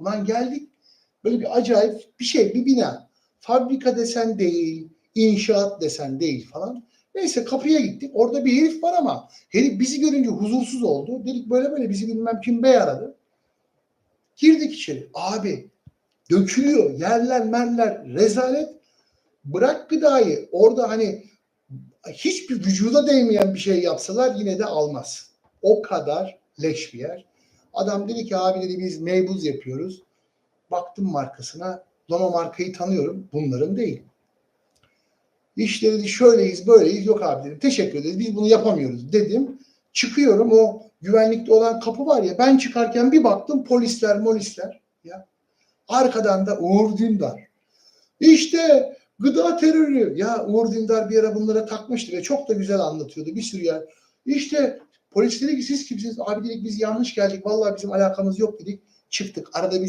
Ulan geldik böyle bir acayip bir şey bir bina. Fabrika desen değil, inşaat desen değil falan. Neyse kapıya gittik. Orada bir herif var ama herif bizi görünce huzursuz oldu. Dedik böyle böyle bizi bilmem kim bey aradı. Girdik içeri. Abi dökülüyor. Yerler merler rezalet. Bırak gıdayı. Orada hani hiçbir vücuda değmeyen bir şey yapsalar yine de almaz. O kadar leş bir yer. Adam dedi ki abi dedi biz meybuz yapıyoruz. Baktım markasına. O markayı tanıyorum. Bunların değil. İşte dedi şöyleyiz böyleyiz. Yok abi dedim. Teşekkür ederiz. Biz bunu yapamıyoruz dedim. Çıkıyorum o güvenlikte olan kapı var ya ben çıkarken bir baktım polisler molisler ya. Arkadan da Uğur Dündar. İşte gıda terörü. Ya Uğur Dündar bir ara bunlara takmıştı ve çok da güzel anlatıyordu bir sürü yer. İşte polis dedi ki siz kimsiniz? Abi dedik biz yanlış geldik. Vallahi bizim alakamız yok dedik. Çıktık. Arada bir